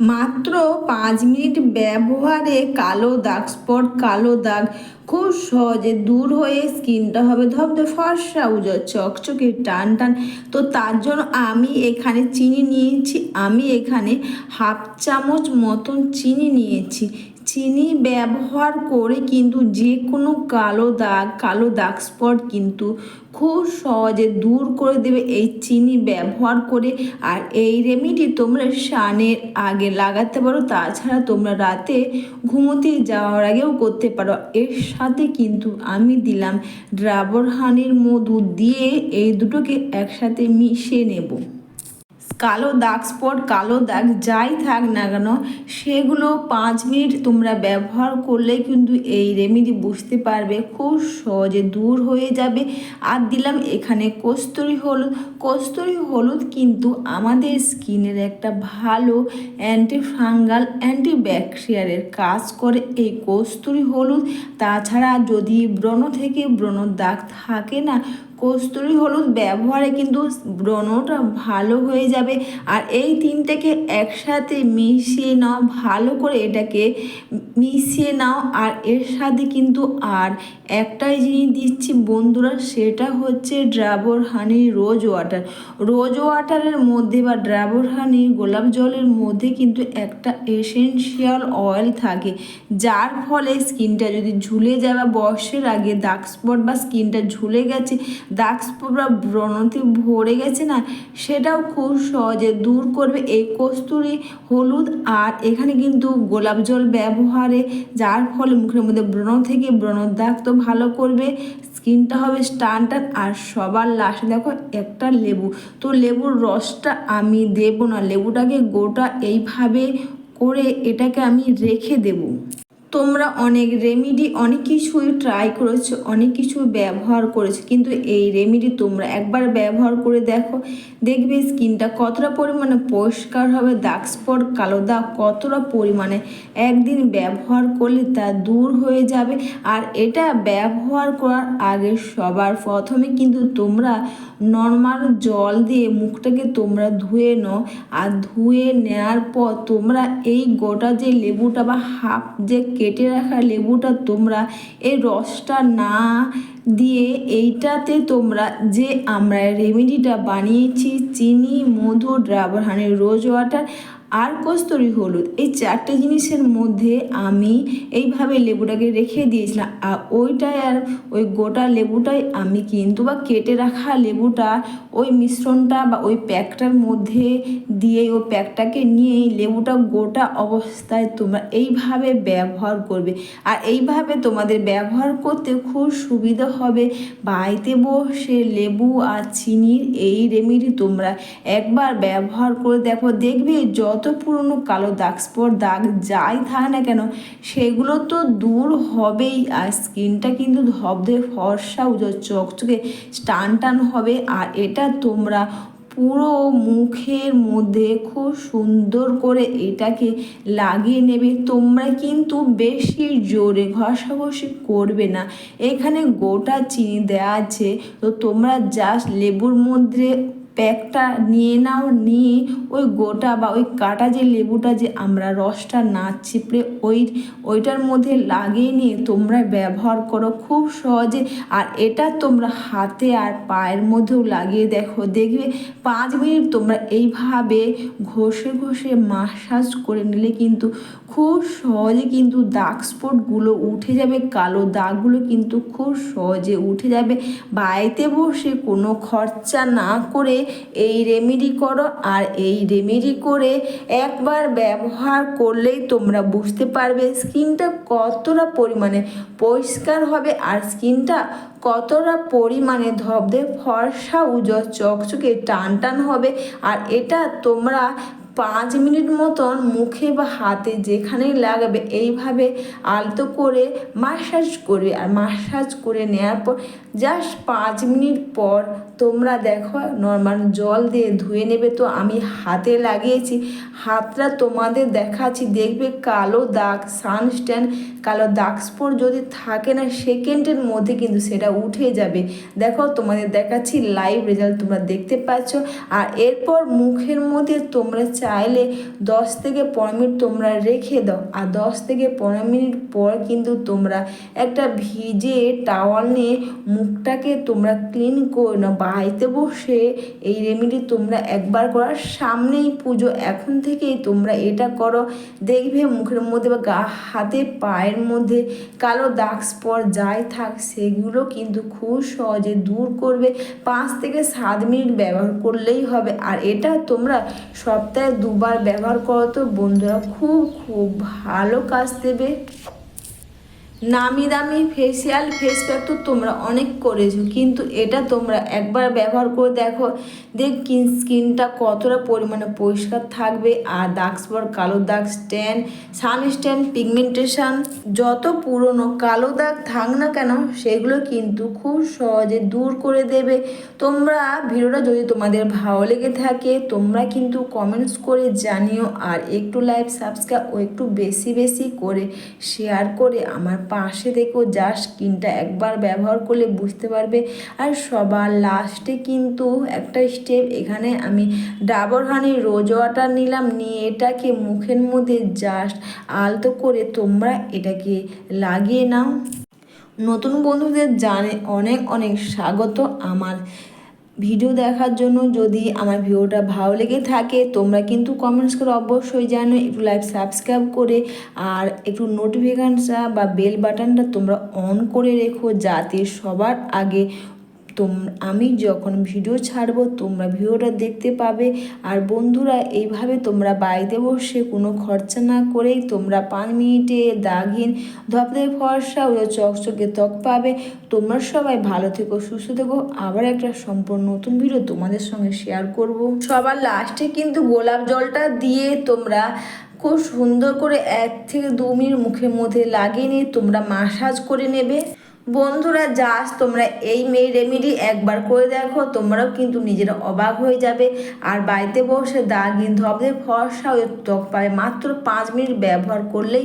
মাত্র পাঁচ মিনিট ব্যবহারে কালো দাগ, স্পট কালো দাগ খুব সহজে দূর হয়ে স্কিনটা হবে ধবধে ফর্সা উজর, চকচকে টান টান। তো তার জন্য আমি এখানে চিনি নিয়েছি, আমি এখানে হাফ চামচ মতন চিনি নিয়েছি। চিনি ব্যবহার করে কিন্তু যে কোনো কালো দাগ কালো দাগ স্পট কিন্তু খুব সহজে দূর করে দেবে এই চিনি ব্যবহার করে। আর এই রেমিডি তোমরা স্নানের আগে লাগাতে পারো, তাছাড়া তোমরা রাতে ঘুমোতে যাওয়ার আগেও করতে পারো। এর সাথে কিন্তু আমি দিলাম ড্রাবর হানির মধু দিয়ে এই দুটোকে একসাথে মিশিয়ে নেব। কালো দাগ স্পট, কালো দাগ যাই থাক না কেন, সেগুলো পাঁচ মিনিট তোমরা ব্যবহার করলে কিন্তু এই রেমেডি বুঝতে পারবে, খুব সহজে দূর হয়ে যাবে। আর দিলাম এখানে কস্তুরি হলুদ। কস্তুরি হলুদ কিন্তু আমাদের স্কিনের একটা ভালো অ্যান্টি ফাঙ্গাল অ্যান্টি ব্যাকটেরিয়ারের কাজ করে এই কস্তুরি হলুদ। তাছাড়া যদি ব্রণ থেকে ব্রণ দাগ থাকে না, কস্তুরি হলুদ ব্যবহারে কিন্তু ব্রণটা ভালো হয়ে যাবে। আর এই তিনটাকে একসাথে মিশিয়ে নাও, ভালো করে এটাকে মিশিয়ে নাও। আর এর সাথে কিন্তু আর একটাই জিনিস দিচ্ছি বন্ধুরা, সেটা হচ্ছে ড্রাবর হানি রোজ ওয়াটার রোজ ওয়াটারের মধ্যে বা ড্রাবর হানি গোলাপ জলের মধ্যে কিন্তু একটা এসেনশিয়াল অয়েল থাকে, যার ফলে স্কিনটা যদি ঝুলে যায় বা বয়সের আগে ডার্ক স্পট বা স্কিনটা ঝুলে গেছে দাগ স্পট বা ব্রণতে ভরে গেছে না, সেটাও খুব সহজে দূর করবে এই কস্তুরি হলুদ আর এখানে কিন্তু গোলাপ জল ব্যবহারে, যার ফলে মুখের মধ্যে ব্রণ থেকে ব্রণর দাগ তো ভালো করবে, স্কিনটা হবে স্টান্টার আর সবার লাস্টে দেখো একটা লেবু। তো লেবুর রসটা আমি দেব না, লেবুটাকে গোটা এইভাবে করে এটাকে আমি রেখে দেবো। তোমরা অনেক রেমিডি অনেক কিছুই ট্রাই করেছ, অনেক কিছু ব্যবহার করেছ, কিন্তু এই রেমিডি তোমরা একবার ব্যবহার করে দেখো, দেখবে স্কিনটা কতটা পরিমাণে পরিষ্কার হবে দাগ স্পট কালো দাগ কতটা পরিমাণে একদিন ব্যবহার করলে তা দূর হয়ে যাবে। আর এটা ব্যবহার করার আগে সবার প্রথমে কিন্তু তোমরা নর্মাল জল দিয়ে মুখটাকে তোমরা ধুয়ে নাও, আর ধুয়ে নেওয়ার পর তোমরা এই গোটা যে লেবুটা বা হাফ যে কেটে রাখা লেবুটা তোমরা, এই রসটা না দিয়ে এইটাতে তোমরা যে আমরা রেমেডিটা বানিয়েছি, চিনি, মধু ড্রাবার হানি রোজ ওয়াটার আর কস্তুরি হলুদ। এই চারটে জিনিসের মধ্যে আমি এইভাবে লেবুটাকে রেখে দিয়েছিলাম। আর ওইটাই আর ওই গোটা লেবুটাই আমি কিন্তু বা কেটে রাখা লেবুটা ওই মিশ্রণটা বা ওই প্যাকটার মধ্যে দিয়ে ওই প্যাকটাকে নিয়ে লেবুটা গোটা অবস্থায় তোমরা এইভাবে ব্যবহার করবে। আর এইভাবে তোমাদের ব্যবহার করতে খুব সুবিধা হবে। বাড়িতে বসে লেবু আর চিনির এই রেমেডি তোমরা একবার ব্যবহার করে দেখো। দেখবে যত পুরনো কালো দাগ স্পট দাগ যাই থাকে না কেন, সেগুলো তো দূর হবেই। আর স্কিনটা কিন্তু ধবধে ফর্সা, উজ্জ্বল চকচকে, টান টান হবে। আর এটা তোমরা পুরো মুখের মধ্যে খুব সুন্দর করে এটাকে লাগিয়ে নেবে। তোমরা কিন্তু বেশি জোরে ঘষাঘষি করবে না। এখানে গোটা চিনি দেওয়া আছে। তো তোমরা জাস্ট লেবুর মধ্যে প্যাকটা নিয়ে নাও, নিয়ে ওই গোটা বা ওই কাটা যে লেবুটা যে আমরা রসটা না চিপড়ে ওই, ওইটার মধ্যে লাগিয়ে নিয়ে তোমরা ব্যবহার করো খুব সহজে। আর এটা তোমরা হাতে আর পায়ের মধ্যেও লাগিয়ে দেখো, দেখবে পাঁচ মিনিট তোমরা এইভাবে ঘষে ঘষে মাসাজ করে নিলে কিন্তু খুব সহজে কিন্তু দাগ স্পটগুলো উঠে যাবে, কালো দাগগুলো কিন্তু খুব সহজে উঠে যাবে। বাড়িতে বসে কোনো খরচা না করে এই রেমেডি করো আর এই রেমেডি করে একবার ব্যবহার করলেই তোমরা বুঝতে পারবে স্কিনটা কতটা পরিমাণে পরিষ্কার হবে আর স্কিনটা কতটা পরিমাণে ধবধে ফর্সা উজ্জ্বল চকচকে টান টান হবে। আর এটা তোমরা পাঁচ মিনিট মতন মুখে বা হাতে যেখানেই লাগাবে, এইভাবে আলতো করে মাসাজ করবে আর মাসাজ করে নেওয়ার পর জাস্ট পাঁচ মিনিট পর তোমরা দেখো নর্মাল জল দিয়ে ধুয়ে নেবে। তো আমি হাতে লাগিয়েছি, হাতটা তোমাদের দেখাচ্ছি। দেখবে কালো দাগ সানস্ট্যান্ড কালো দাগ স্পট যদি থাকে না সেকেন্ডের মধ্যে কিন্তু সেটা উঠে যাবে। দেখো তোমাদের দেখাচ্ছি লাইভ রেজাল্ট তোমরা দেখতে পাচ্ছ। আর এরপর মুখের মধ্যে তোমরা চাইলে দশ থেকে পনেরো মিনিট তোমরা রেখে দাও। আর দশ থেকে পনেরো মিনিট পর কিন্তু তোমরা একটা ভিজে টাওয়াল নিয়ে মুখটাকে তোমরা ক্লিন করে নাও। বাড়িতে বসে এই রেমেডি তোমরা একবার করার সামনেই পুজো। এখন থেকেই তোমরা এটা করো। দেখবে মুখের মধ্যে বা গা, হাতে, পায়ের মধ্যে কালো দাগ স্পট যাই থাক, সেগুলো কিন্তু খুব সহজে দূর করবে। পাঁচ থেকে সাত মিনিট ব্যবহার করলেই হবে। আর এটা তোমরা সপ্তাহে দুবার ব্যবহার করো তো বন্ধুরা খুব খুব ভালো কাজ দেবে। নামি দামি ফেসিয়াল ফেস প্যাক তো তোমরা অনেক করেছ, কিন্তু এটা তোমরা একবার ব্যবহার করে দেখো দেখ স্কিনটা কতটা পরিমাণে পরিষ্কার থাকবে, আর দাগ স্পট কালো দাগ স্ট্যান্ড সান স্ট্যান্ড পিগমেন্টেশন যত পুরনো কালো দাগ থাক না কেন, সেগুলো কিন্তু খুব সহজে দূর করে দেবে। তোমরা ভিডিওটা যদি তোমাদের ভালো লেগে থাকে, তোমরা কিন্তু কমেন্টস করে জানিও, আর একটু লাইভ সাবস্ক্রাইব ও একটু বেশি বেশি করে শেয়ার করে আমার পাশে দেখো যা স্কিনটা একবার ব্যবহার করলে বুঝতে পারবে। আর সবার লাস্টে কিন্তু একটা স্টেপ এখানে আমি ডাবর হানি রোজ ওয়াটার নিলাম, নিয়ে এটাকে মুখের মধ্যে জাস্ট আলতো করে তোমরা এটাকে লাগিয়ে নাও। নতুন বন্ধুদের জানে অনেক অনেক স্বাগত আমার ভিডিও দেখার জন্য যদি আমার ভিডিওটা ভালো লেগে থাকে, তোমরা কিন্তু কমেন্টস করে অবশ্যই জানো, একটু লাইভ সাবস্ক্রাইব করে, আর একটু নোটিফিকেশনটা বা বেল বাটনটা তোমরা অন করে রেখো যাতে সবার আগে তোম, আমি যখন ভিডিও ছাড়ব, তোমরা ভিডিওটা দেখতে পাবে। আর বন্ধুরা, এইভাবে তোমরা বাড়িতে বসে কোনো খরচা না করেই তোমরা পাঁচ মিনিটে দাগিন ধপধপে ফর্সা ও চকচকে ত্বক পাবে। তোমরা সবাই ভালো থেকো, সুস্থ থেকো। আবার একটা সম্পূর্ণ নতুন ভিডিও তোমাদের সঙ্গে শেয়ার করব। সবার লাস্টে কিন্তু গোলাপ জলটা দিয়ে তোমরা খুব সুন্দর করে এক থেকে দু মিনিট মুখের মধ্যে লাগিয়ে নিয়ে তোমরা মাসাজ করে নেবে। বন্ধুরা, যাস তোমরা এই মেয়ে রেমেডি একবার করে দেখো, তোমরাও কিন্তু নিজেরা অবাক হয়ে যাবে। আর বাড়িতে বসে দাগিন ধবধে ফর্সা ওই ত্বক পায় মাত্র পাঁচ মিনিট ব্যবহার করলেই